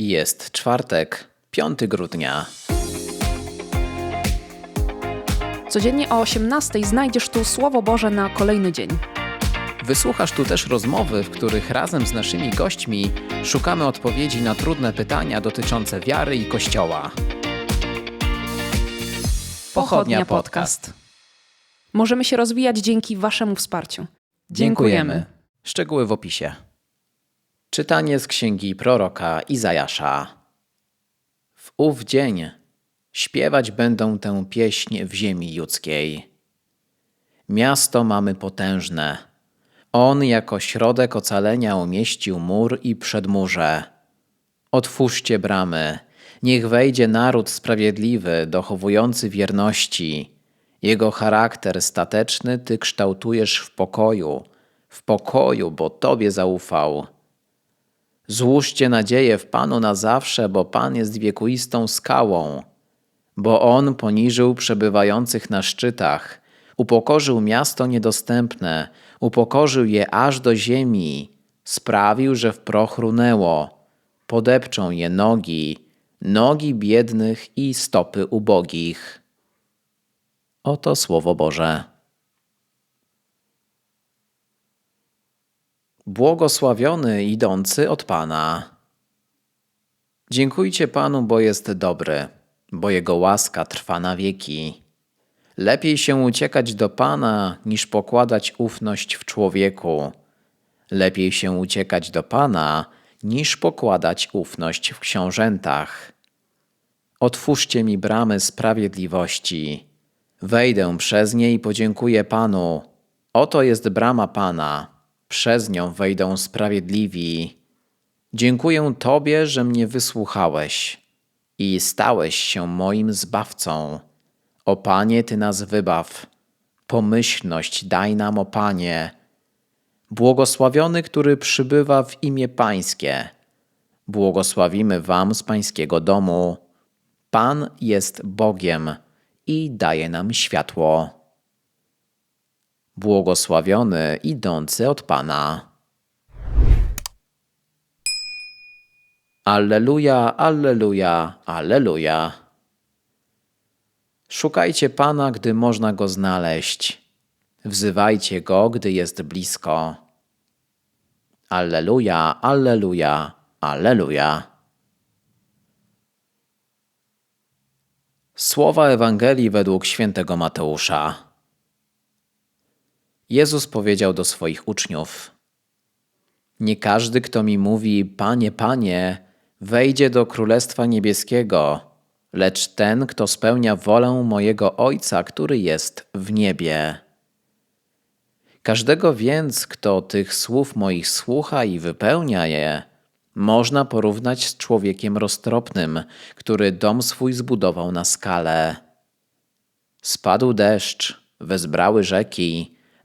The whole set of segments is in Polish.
Jest czwartek, 5 grudnia. Codziennie o 18 znajdziesz tu Słowo Boże na kolejny dzień. Wysłuchasz tu też rozmowy, w których razem z naszymi gośćmi szukamy odpowiedzi na trudne pytania dotyczące wiary i Kościoła. Pochodnia Podcast. Możemy się rozwijać dzięki Waszemu wsparciu. Dziękujemy. Szczegóły w opisie. Czytanie z księgi proroka Izajasza. W ów dzień śpiewać będą tę pieśń w ziemi judzkiej. Miasto mamy potężne. On jako środek ocalenia umieścił mur i przedmurze. Otwórzcie bramy, niech wejdzie naród sprawiedliwy, dochowujący wierności. Jego charakter stateczny ty kształtujesz w pokoju, w pokoju, bo Tobie zaufał. Złóżcie nadzieję w Panu na zawsze, bo Pan jest wiekuistą skałą. Bo On poniżył przebywających na szczytach, upokorzył miasto niedostępne, upokorzył je aż do ziemi, sprawił, że w proch runęło. Podepczą je nogi, nogi biednych i stopy ubogich. Oto Słowo Boże. Błogosławiony idący od Pana. Dziękujcie Panu, bo jest dobry, bo Jego łaska trwa na wieki. Lepiej się uciekać do Pana, niż pokładać ufność w człowieku. Lepiej się uciekać do Pana, niż pokładać ufność w książętach. Otwórzcie mi bramy sprawiedliwości. Wejdę przez nie i podziękuję Panu. Oto jest brama Pana. Przez nią wejdą sprawiedliwi. Dziękuję Tobie, że mnie wysłuchałeś i stałeś się moim zbawcą. O Panie, Ty nas wybaw. Pomyślność daj nam, o Panie. Błogosławiony, który przybywa w imię Pańskie. Błogosławimy Wam z Pańskiego domu. Pan jest Bogiem i daje nam światło. Błogosławiony idący od Pana. Alleluja, alleluja, alleluja. Szukajcie Pana, gdy można Go znaleźć. Wzywajcie Go, gdy jest blisko. Alleluja, alleluja, alleluja. Słowa Ewangelii według świętego Mateusza. Jezus powiedział do swoich uczniów: Nie każdy, kto mi mówi: Panie, Panie, wejdzie do Królestwa Niebieskiego, lecz ten, kto spełnia wolę mojego Ojca, który jest w niebie. Każdego więc, kto tych słów moich słucha i wypełnia je, można porównać z człowiekiem roztropnym, który dom swój zbudował na skale. Spadł deszcz, wezbrały rzeki,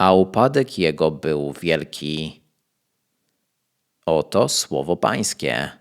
a upadek jego był wielki. Oto słowo Pańskie.